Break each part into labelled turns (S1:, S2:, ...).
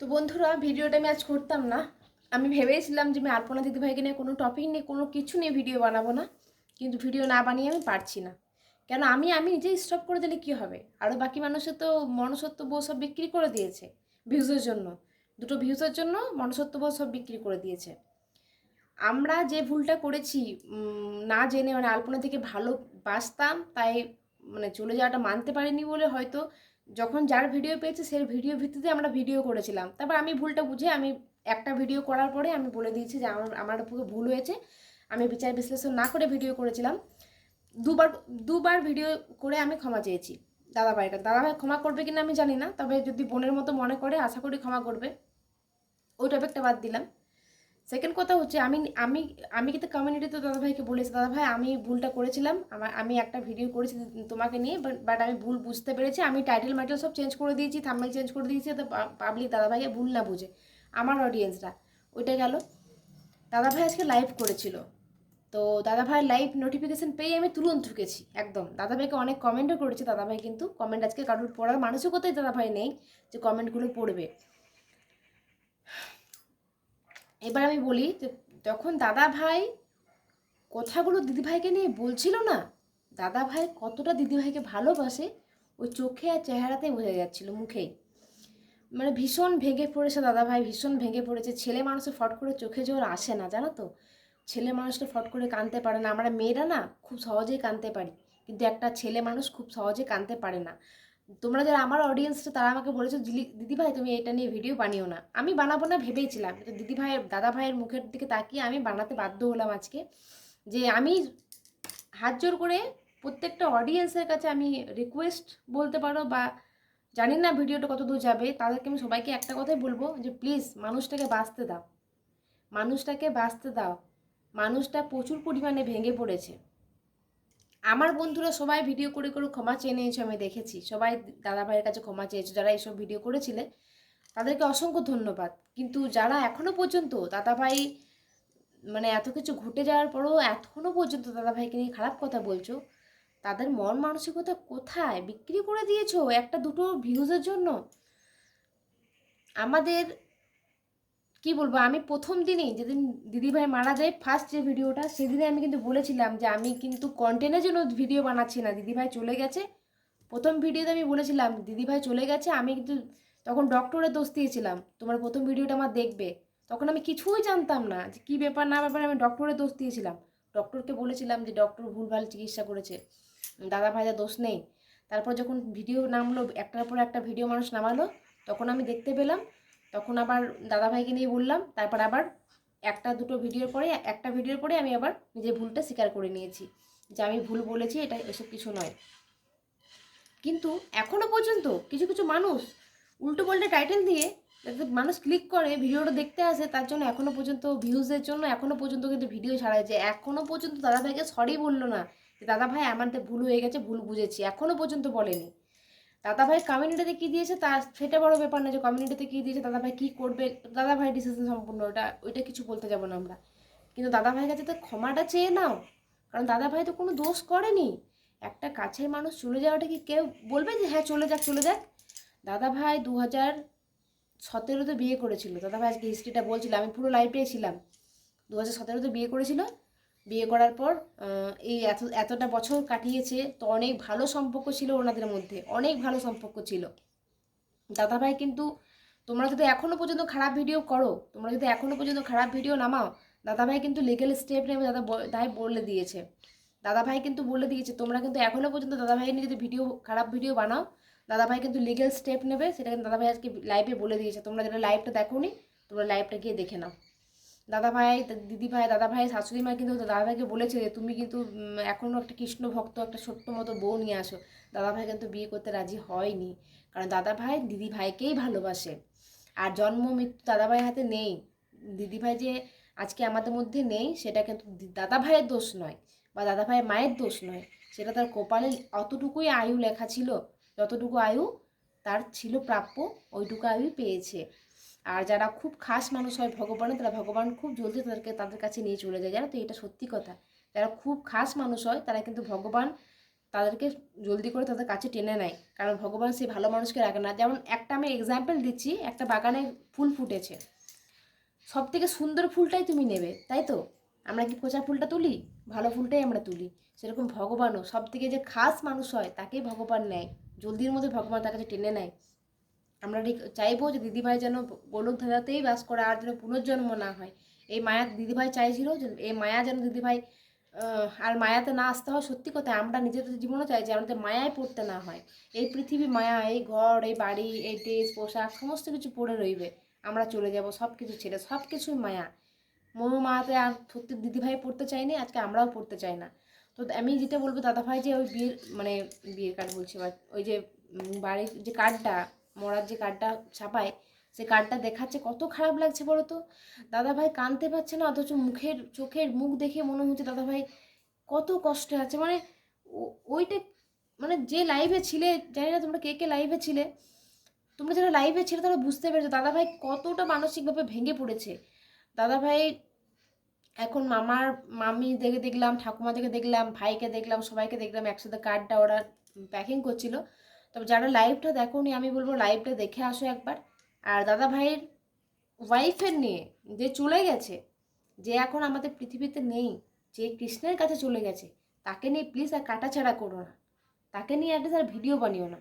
S1: তো বন্ধুরা, ভিডিওটা আমি আজ করতাম না। আমি ভেবেছিলাম যে আমি আলপনা দিদিভাইকে নিয়ে কোনো টপিক নিয়ে, কোনো কিছু নিয়ে ভিডিও বানাবো না। কিন্তু ভিডিও না বানিয়ে আমি পারছি না। কেন, আমি আমি নিজেই স্টপ করে দিলে কি হবে? আরও বাকি মানুষের তো মনসত্ব বউ সব বিক্রি করে দিয়েছে ভিউজের জন্য। দুটো ভিউজের জন্য মনসত্ব বউ সব বিক্রি করে দিয়েছে। আমরা যে ভুলটা করেছি না জেনে মানে আলপনা থেকে ভালো বাসতাম তাই মানে চলে যাওয়াটা মানতে পারিনি বলে হয়তো যখন যার ভিডিও পেয়েছে, সেই ভিডিও ভিত্তিতে আমরা ভিডিও করেছিলাম। তারপর আমি ভুলটা বুঝে আমি একটা ভিডিও করার পরে আমি বলে দিয়েছি যে আমার আমার পুরো ভুল হয়েছে। আমি বিচার বিশ্লেষণ না করে ভিডিও করেছিলাম। দুবার দুবার ভিডিও করে আমি ক্ষমা চেয়েছি দাদাভাইয়ের কাছে দাদাভাই ক্ষমা করবে কিনা আমি জানি না, তবে যদি বোনের মতো মনে করে, আশা করি ক্ষমা করবে। ওই টপিকটা বাদ দিলাম। সেকেন্ড কথা হচ্ছে, আমি আমি আমি কিন্তু কমিউনিটিতে দাদাভাইকে বলেছি, দাদাভাই, আমি ভুলটা করেছিলাম, আমার, আমি একটা ভিডিও করেছি তোমাকে নিয়ে বাট আমি ভুল বুঝতে পেরেছি, আমি টাইটেল মাইটেল সব চেঞ্জ করে দিয়েছি থাম্বেল চেঞ্জ করে দিয়েছি, তো পাবলিক দাদাভাইকে ভুল না বুঝে, আমার অডিয়েন্সরা ওইটা গেল। দাদাভাই আজকে লাইভ করেছিল। তো দাদাভাইয়ের লাইভ নোটিফিকেশন পেয়ে আমি তুরন্ত ঢুকেছি, একদম। দাদাভাইকে অনেক কমেন্টও করেছি, দাদাভাই কিন্তু কমেন্ট আজকে কারোর পড়ার মানসিকতাই দাদাভাই নেই যে কমেন্টগুলো পড়বে। এবার আমি বলি যে যখন দাদা ভাই কথাগুলো দিদিভাইকে নিয়ে বলছিল না, দাদা ভাই কতটা দিদিভাইকে ভালোবাসে, ওই চোখে আর চেহারাতেই বোঝা যাচ্ছিল মুখেই মানে ভীষণ ভেঙে পড়েছে দাদা ভাই, ভীষণ ভেঙে পড়েছে। ছেলে মানুষের ফট করে চোখে জোর আসে না, জানো তো? ছেলে মানুষটা ফট করে কাঁদতে পারে না। আমরা মেয়েরা না খুব সহজেই কাঁদতে পারি। কিন্তু একটা ছেলে মানুষ খুব সহজে কাঁদতে পারে না। তোমরা যারা আমার অডিয়েন্সটা তারা আমাকে বলেছ দিদিভাই, তুমি এটা নিয়ে ভিডিও বানিও না। আমি বানাবো না ভেবেইছিলাম কিন্তু দিদিভাইয়ের দাদা ভাইয়ের মুখের দিকে তাকিয়ে আমি বানাতে বাধ্য হলাম আজকে যে আমি হাত জোর করে প্রত্যেকটা অডিয়েন্সের কাছে আমি রিকোয়েস্ট বলতে পারো বা জানি না ভিডিওটা কত দূর যাবে, তাদেরকে আমি সবাইকে একটা কথাই বলব যে, প্লিজ, মানুষটাকে বাঁচতে দাও। মানুষটাকে বাঁচতে দাও। মানুষটা প্রচুর পরিমাণে ভেঙে পড়েছে। আমার বন্ধুরা সবাই ভিডিও করে করে ক্ষমা চেয়ে নিয়েছে, আমি দেখেছি। সবাই দাদা ভাইয়ের কাছে ক্ষমা চেয়েছে, যারা এইসব ভিডিও করেছিলে, তাদেরকে অসংখ্য ধন্যবাদ। কিন্তু যারা এখনও পর্যন্ত দাদা ভাই মানে এত কিছু ঘটে যাওয়ার পরেও এখনও পর্যন্ত দাদা ভাইকে নিয়ে খারাপ কথা বলছো, তাদের মন মানসিকতা কোথায়? বিক্রি করে দিয়েছ একটা দুটো ভিউজের জন্য। আমাদের কি বলব? আমি প্রথম দিনই যেদিন দিদিভাই মারা যায় ফার্স্ট যে ভিডিওটা সেদিনে আমি কিন্তু বলেছিলাম যে আমি কিন্তু কন্টেন্টের জন্য ভিডিও বানাচ্ছি না। দিদিভাই চলে গেছে। প্রথম ভিডিওতে আমি বলেছিলাম, দিদিভাই চলে গেছে। আমি কিন্তু তখন ডক্টরের দোষ দিয়েছিলাম, তোমার প্রথম ভিডিওটা আমার দেখবে। তখন আমি কিছুই জানতাম না যে কী ব্যাপার, না ব্যাপার আমি ডক্টরের দোষ দিয়েছিলাম। ডক্টরকে বলেছিলাম যে ডক্টর ভুলভাল চিকিৎসা করেছে। দাদা ভাইজার দোষ নেই। তারপর যখন ভিডিও নামলো, একটার পর একটা ভিডিও মানুষ নামালো, তখন আমি দেখতে পেলাম তখন আবার দাদাভাইকে নিয়ে বললাম, তারপর আবার একটা দুটো ভিডিওর পরে একটা ভিডিওর পরে আমি আবার নিজের ভুলটা স্বীকার করে নিয়েছি, যে আমি ভুল বলেছি, এটা এসব কিছু নয়। কিন্তু এখনও পর্যন্ত কিছু কিছু মানুষ উল্টো পাল্টা টাইটেল দিয়ে মানুষ ক্লিক করে ভিডিওটা দেখতে আসে, তার জন্য এখনও পর্যন্ত ভিউজের জন্য এখনও পর্যন্ত কিন্তু ভিডিও ছাড়া যে এখনও পর্যন্ত দাদাভাইকে সরি বলল না যে, দাদাভাই আমাদের ভুল হয়ে গেছে, ভুল বুঝেছি। এখনও পর্যন্ত বলেনি। দাদাভাই কমিউনিটিতে কী দিয়েছে তা সেটা বড় ব্যাপার না যে কমিউনিটিতে কী দিয়েছে, দাদাভাই কী করবে, দাদাভাই ডিসিশন সম্পূর্ণ ওটা, ওইটা কিছু বলতে যাব না আমরা। কিন্তু দাদাভাইয়ের কাছে তো ক্ষমাটা চেয়ে নাও, কারণ দাদাভাই তো কোনো দোষ করেনি। একটা কাছের মানুষ চলে যাওয়াটা কি কেউ বলবে যে হ্যাঁ চলে যাক চলে যাক দাদাভাই দু হাজার সতেরোতে বিয়ে করেছিল। দাদাভাই আজকে হিস্ট্রিটা বলছিল, আমি পুরো লাইফেই ছিলাম। দু হাজার সতেরোতে বিয়ে করেছিল বিয়ে করার পর এই এত, এতটা বছর কাটিয়েছে, তো অনেক ভালো সম্পর্ক ছিল ওনাদের মধ্যে, অনেক ভালো সম্পর্ক ছিল। দাদাভাই কিন্তু, তোমরা যদি এখনও পর্যন্ত খারাপ ভিডিও করো, তোমরা যদি এখনও পর্যন্ত খারাপ ভিডিও নামাও, দাদাভাই কিন্তু লিগেল স্টেপ নেবে দাদা দায় বলে দিয়েছে। দাদাভাই কিন্তু বলে দিয়েছে, তোমরা কিন্তু এখনও পর্যন্ত দাদাভাই নিয়ে যদি ভিডিও খারাপ ভিডিও বানাও, দাদাভাই কিন্তু লিগেল স্টেপ নেবে, সেটা কিন্তু দাদাভাই আজকে লাইভে বলে দিয়েছে। তোমরা যেটা লাইভটা দেখো নি তোমরা লাইভটা গিয়ে দেখে নাও। দাদা ভাই দিদি ভাই দাদা ভাই শাশুড়ি মা কিন্তু দাদা ভাইকে বলেছে যে, তুমি কিন্তু এখনও একটা কৃষ্ণ ভক্ত, একটা ছোট্ট মতো বউ নিয়ে আসো। দাদা ভাই কিন্তু বিয়ে করতে রাজি হয়নি। কারণ দাদা ভাই দিদি ভাইকেই ভালোবাসে। আর জন্ম মৃত্যু দাদা ভাইয়ের হাতে নেই। দিদি ভাই যে আজকে আমাদের মধ্যে নেই, সেটা কিন্তু দাদা ভাইয়ের দোষ নয় বা দাদা ভাইয়ের মায়ের দোষ নয়। সেটা তার কপালে অতটুকুই আয়ু লেখা ছিল, যতটুকু আয়ু তার ছিল প্রাপ্য, ওইটুকু আয়ুই পেয়েছে। আর যারা খুব খাস মানুষ হয় ভগবানের, তারা ভগবান খুব জলদি তাদেরকে, তাদের কাছে নিয়ে চলে যায়, জানো তো? এটা সত্যি কথা। যারা খুব খাস মানুষ হয়, তারা কিন্তু ভগবান তাদেরকে জলদি করে তাদের কাছে টেনে নেয়। কারণ ভগবান সেই ভালো মানুষকে রাখে না। যেমন একটা আমি এক্সাম্পল দিচ্ছি, একটা বাগানে ফুল ফুটেছে। সব থেকে সুন্দর ফুলটাই তুমি নেবে, তাই তো? আমরা কি পচা ফুলটা তুলি? ভালো ফুলটাই আমরা তুলি। সেরকম ভগবানও সব থেকে যে খাস মানুষ হয়, তাকেই ভগবান নেয়। জলদির মধ্যে ভগবান তার কাছে টেনে নেয়। আমরা চাইব যে দিদিভাই যেন গোলক ধাঁধাতেই বাস করে, আর যেন পুনর্জন্ম না হয়। এই মায়া দিদিভাই চাইছিল যে এই মায়া যেন দিদিভাই আর মায়াতে না আসতে হয় সত্যি কথা, আমরা নিজেদের জীবনও চাই যে আমাদের মায়ায় পড়তে না হয়। এই পৃথিবী মায়া, এই ঘর, এই বাড়ি, এই ড্রেস, পোশাক, সমস্ত কিছু পড়ে রইবে। আমরা চলে যাব সব কিছু ছেড়ে সব কিছুই মায়া। মোমো মায়াতে আর সত্যি দিদিভাই পড়তে চাইনি আজকে আমরাও পড়তে চাই না। তো আমি যেটা বলব, দাদাভাই যে ওই বিয়ের মানে বিয়ের কার্ড বলছি ওই যে বাড়ির যে কার্ডটা মরার যে কার্ডটা ছাপায়, সে কার্ডটা দেখাচ্ছে, কত খারাপ লাগছে বলো তো? দাদাভাই কানতে পারছে না, অথচ মুখের, চোখের মুখ দেখে মনে হচ্ছে দাদাভাই কত কষ্টে আছে। মানে ওইটা মানে যে লাইভে ছিলে, জানি না তোমরা কে কে লাইভে ছিলে, তোমরা যারা লাইভে ছিলে তারা বুঝতে পেরেছ দাদাভাই কতটা মানসিকভাবে ভেঙে পড়েছে। দাদাভাই এখন মামার, মামি দেখে দেখলাম ঠাকুমা দেখে দেখলাম, ভাইকে দেখলাম, সবাইকে দেখলাম, একসাথে কার্ডটা ওরা প্যাকিং করছিল। তবে যারা লাইভটা দেখোনি, আমি বলব লাইভটা দেখে আসো একবার। আর দাদা ভাইয়ের ওয়াইফের নিয়ে যে চলে গেছে, যে এখন আমাদের পৃথিবীতে নেই, যে কৃষ্ণের কাছে চলে গেছে, তাকে নিয়ে প্লিজ আর কাটাছাড়া করো না। তাকে নিয়ে একটা আর ভিডিও বানিও না।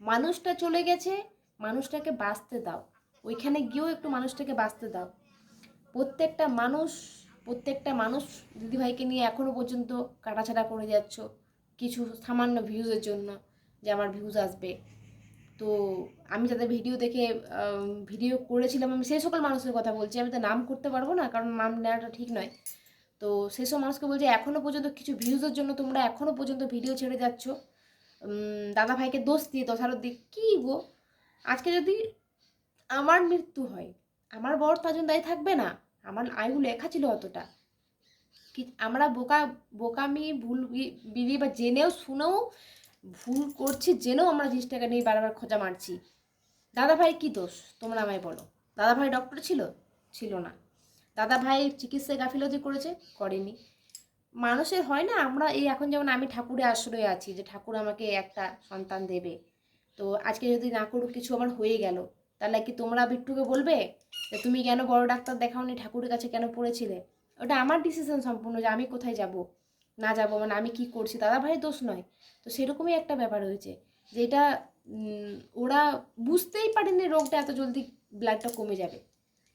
S1: মানুষটা চলে গেছে, মানুষটাকে বাঁচতে দাও। ওইখানে গিয়েও একটু মানুষটাকে বাঁচতে দাও। প্রত্যেকটা মানুষ প্রত্যেকটা মানুষ দিদিভাইকে নিয়ে এখনও পর্যন্ত কাটাছাড়া করে যাচ্ছ, কিছু সামান্য ভিউজের জন্য। যে আমার ভিউজ আসবে। তো আমি যাদের ভিডিও দেখে ভিডিও করেছিলাম আমি, সেই সকল মানুষের কথা বলছি। আমি তো নাম করতে পারব না, কারণ নাম নেওয়াটা ঠিক নয়। তো সেসব মানুষকে বলছি এখনও পর্যন্ত কিছু ভিউজের জন্য তোমরা এখনও পর্যন্ত ভিডিও ছেড়ে যাচ্ছ। দাদা ভাইকে দোষ দিয়ে দোষারোপ দিয়ে কী গো? আজকে যদি আমার মৃত্যু হয়, আমার বর তার জন্য দায়ী থাকবে না, আমার আয়ু লেখা ছিল অতটা। কি, আমরা বোকা, বোকামি, ভুল বিবি বা জেনেও, শুনেও ভুল করছি, জেনেও আমরা জিনিসটাকে নিয়ে বারবার খোঁজা মারছি। দাদা ভাই কী দোষ? তোমরা আমায় বলো। দাদা ভাই ডক্টর ছিল? ছিল না। দাদা ভাই চিকিৎসায় গাফিলতি করেছে? করেনি। মানুষের হয় না, আমরা এই এখন যেমন আমি ঠাকুরে আশ্রয়ে আছি, যে ঠাকুর আমাকে একটা সন্তান দেবে। তো আজকে যদি না করুক, কিছু আমার হয়ে গেল। তাহলে কি তোমরা বিট্টুকে বলবে যে তুমি কেন বড় ডাক্তার দেখাওনি ঠাকুরের কাছে কেন পড়েছিলে? ওটা আমার ডিসিশন সম্পূর্ণ যে আমি কোথায় যাব। না যাব মানে আমি কি করছি? দাদা ভাই দোষ নয়। তো সেরকমই একটা ব্যাপার হয়েছে। যেটা ওরা বুঝতেই পারেনি রোগটা এত জলদি ব্লাডটা কমে যাবে।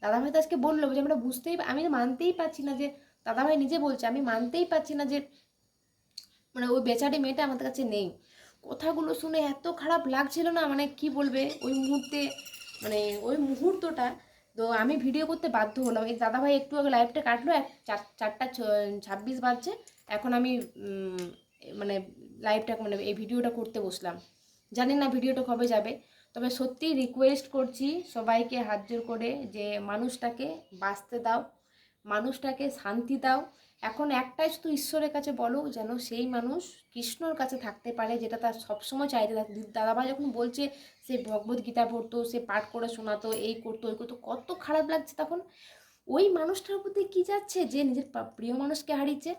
S1: দাদা ভাই তো আজকে বলল যে, আমরা বুঝতেই আমি মানতেই পারছি না যে দাদা ভাই নিজে বলছে, আমি মানতেই পারছি না যে মানে ওই বেচারি মেয়েটা আমাদের কাছে নেই। কথাগুলো শুনে এত খারাপ লাগছিল না মানে কি বলবে? ওই মুহূর্তে মানে ওই মুহূর্তটা, তো আমি ভিডিও করতে বাধ্য হলাম। এই দাদাভাই একটু আগে লাইভটা কাটলো, এক, চার, চারটা ছাব্বিশ বাজছে। এখন আমি মানে লাইভটা মানে এই ভিডিওটা করতে বসলাম। জানি না ভিডিওটা কবে যাবে, তবে সত্যি রিকোয়েস্ট করছি সবাইকে হাত জোর করে যে মানুষটাকে বাঁচতে দাও, মানুষটাকে শান্তি দাও। এখন একটাই শুধু ঈশ্বরের কাছে বলো যেন সেই মানুষ কৃষ্ণর কাছে থাকতে পারে, যেটা তার সবসময় চাইতে থাকে। দাদাভাই যখন বলছে, সে ভগবত গীতা পড়তো, সে পাঠ করে শোনাতো, এই করতো ওই করতো, কত খারাপ লাগছে তখন। ওই মানুষটার প্রতি কি যাচ্ছে যে নিজের প্রিয় মানুষকে হারিয়েছে?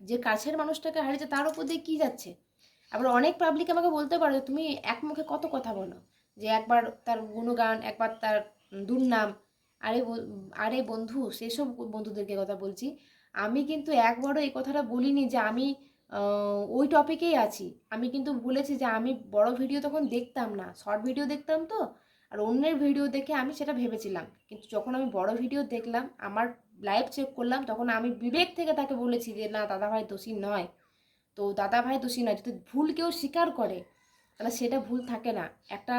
S1: যে কাছের মানুষটাকে হারিয়েছে তার উপর দিয়ে কী যাচ্ছে? আবার অনেক পাবলিক আমাকে বলতে পারো তুমি এক মুখে কত কথা বলো? যে একবার তার গুণগান, একবার তার দুর্নাম, আরে আরে বন্ধু, সেসব বন্ধুদেরকে কথা বলছি। আমি কিন্তু একবারও এই কথাটা বলিনি যে আমি ওই টপিকেই আছি। আমি কিন্তু বলেছি যে আমি বড় ভিডিও তখন দেখতাম না। শর্ট ভিডিও দেখতাম তো। আর অন্যের ভিডিও দেখে আমি সেটা ভেবেছিলাম। কিন্তু যখন আমি বড় ভিডিও দেখলাম, আমার লাইভ চেক করলাম, তখন আমি বিবেক থেকে তাকে বলেছি যে, না, দাদাভাই দোষী নয়। তো দাদাভাই দোষী নয়, যদি ভুল কেউ স্বীকার করে, তাহলে সেটা ভুল থাকে না। একটা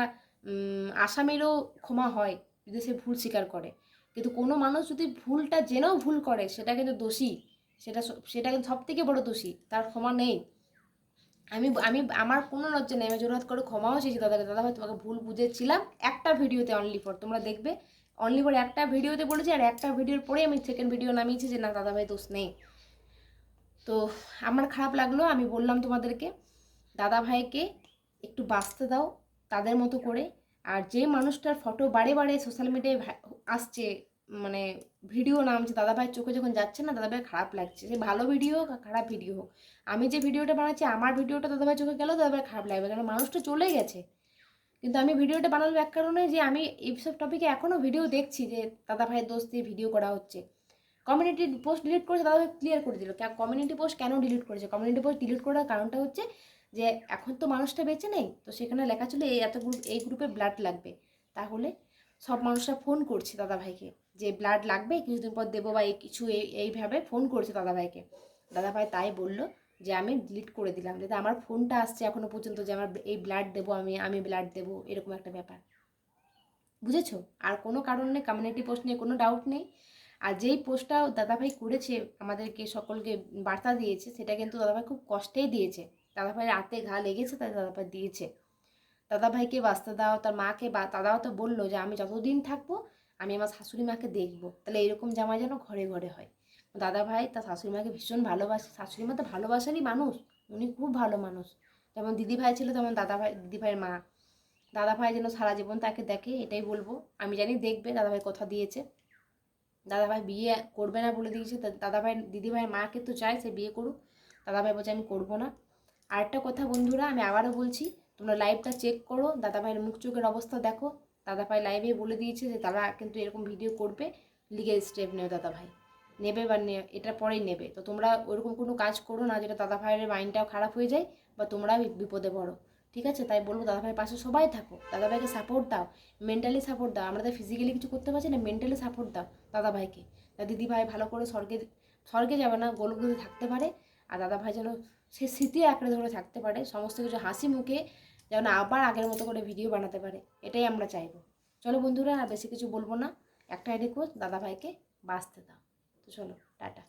S1: আসামিরও ক্ষমা হয় যদি সে ভুল স্বীকার করে। কিন্তু কোনো মানুষ যদি ভুলটা জেনেও ভুল করে, সেটা কিন্তু দোষী। সেটা সেটা কিন্তু সব থেকে বড় দোষী, তার ক্ষমা নেই। আমি আমি, আমার কোনো লজ্জা নেই, আমি জোরহাত করে ক্ষমাও চেয়েছি দাদাকে। দাদা ভাই তোমাকে ভুল বুঝেছিলাম একটা ভিডিওতে অনলি ফর তোমরা দেখবে। অনলি ফর একটা ভিডিওতে বলেছি আর একটা ভিডিওর পরে আমি সেকেন্ড ভিডিও নামিয়েছি যে না, দাদাভাই দোষ নেই। তো আমার খারাপ লাগল, আমি বললাম তোমাদেরকে, দাদাভাইকে একটু বাঁচতে দাও তাদের মতো করে। আর যে মানুষটার ফটো বারে বারে সোশ্যাল মিডিয়ায় আসছে মানে ভিডিও নামছে দাদাভাইয়ের চোখে যখন যাচ্ছে না দাদাভাই খারাপ লাগছে। সে ভালো ভিডিও হোক আর খারাপ ভিডিও হোক। আমি যে ভিডিওটা বানাচ্ছি, আমার ভিডিওটা দাদাভাই চোখে গেলেও দাদাভাই খারাপ লাগবে। কারণ মানুষটা চলে গেছে। কিন্তু আমি ভিডিওটা বানানোর এক কারণে যে আমি এইসব টপিকে এখনও ভিডিও দেখছি যে দাদাভাইয়ের দোষ দিয়ে ভিডিও করা হচ্ছে। কমিউনিটি পোস্ট ডিলিট করেছে, দাদা ভাই ক্লিয়ার করে দিল। কমিউনিটি পোস্ট কেন ডিলিট করেছে? কমিউনিটি পোস্ট ডিলিট করার কারণটা হচ্ছে যে এখন তো মানুষটা বেঁচে নেই, তো সেখানে লেখা ছিল এই এত গ্রুপ এই গ্রুপে ব্লাড লাগবে। তাহলে সব মানুষরা ফোন করছে দাদাভাইকে যে ব্লাড লাগবে, কিছুদিন পর দেবো বা এই কিছু এই- এইভাবে ফোন করছে দাদাভাইকে দাদাভাই তাই বলল যে আমি ডিলিট করে দিলাম, যাতে আমার ফোনটা আসছে এখনও পর্যন্ত যে আমার এই ব্লাড দেবো আমি আমি ব্লাড দেবো, এরকম একটা ব্যাপার। বুঝেছ? আর কোনো কারণ কমিউনিটি পোস্ট নিয়ে কোনো ডাউট নেই। আর যেই পোস্টটা দাদাভাই করেছে, আমাদেরকে সকলকে বার্তা দিয়েছে, সেটা কিন্তু দাদাভাই খুব কষ্টেই দিয়েছে। দাদাভাই রাতে ঘা লেগেছে, তাই দাদাভাই দিয়েছে। দাদাভাইকে বাঁচতে দাও তার মাকে বা, দাদাও তো বলল যে আমি যতদিন থাকব, আমি আমার শাশুড়ি মাকে দেখব। তাহলে এরকম জামা যেন ঘরে ঘরে হয়। দাদাভাই তার শাশুড়ি মাকে ভীষণ ভালোবাসে। শাশুড়ি মা তো ভালোবাসারই মানুষ, উনি খুব ভালো মানুষ। যেমন দিদিভাই ছিল তেমন দাদাভাই, দিদিভাইয়ের মা। দাদাভাই যেন সারা জীবন তাকে দেখে, এটাই বলব। আমি জানি দেখবে দাদাভাই কথা দিয়েছে। দাদাভাই বিয়ে করবে না বলে দিয়েছে। তা দাদাভাই, দিদিভাইয়ের মাকে তো চায় সে বিয়ে করুক। দাদাভাই বলছে, আমি করব না। আরেকটা কথা বন্ধুরা, আমি আবারও বলছি, তোমরা লাইভটা চেক করো। দাদাভাইয়ের মুখ চোখের অবস্থা দেখো। দাদাভাই লাইভে বলে দিয়েছে যে, তারা কিন্তু এরকম ভিডিও করবে। লিগেল স্টেপ নেবে দাদাভাই। নেবে বা এটা পরেই নেবে। তো তোমরা ওরকম কোনো কাজ করো না যেটা দাদাভাইয়ের মাইন্ডটাও খারাপ হয়ে যায় বা তোমরা বিপদে পড়ো। ঠিক আছে? তাই বলব দাদাভাইয়ের পাশে সবাই থাকো। দাদাভাইকে সাপোর্ট দাও। মেন্টালি সাপোর্ট দাও। আমরা তো ফিজিক্যালি কিছু করতে পারছি না। মেন্টালি সাপোর্ট দাও দাদা দাদাভাইকে। তা দিদিভাই ভালো করে স্বর্গে স্বর্গে যাবে না গোলগুলো থাকতে পারে। আর দাদাভাই যেন সে স্মৃতি আঁকড়ে ধরে থাকতে পারে। সমস্ত কিছু হাসি মুখে যেন আবার আগের মতো করে ভিডিও বানাতে পারে। এটাই আমরা চাইব। চলো বন্ধুরা, আর বেশি কিছু বলব না। একটাই রিকোয়েস্ট দাদাভাইকে বাঁচতে দাও। তো চলো টাটা।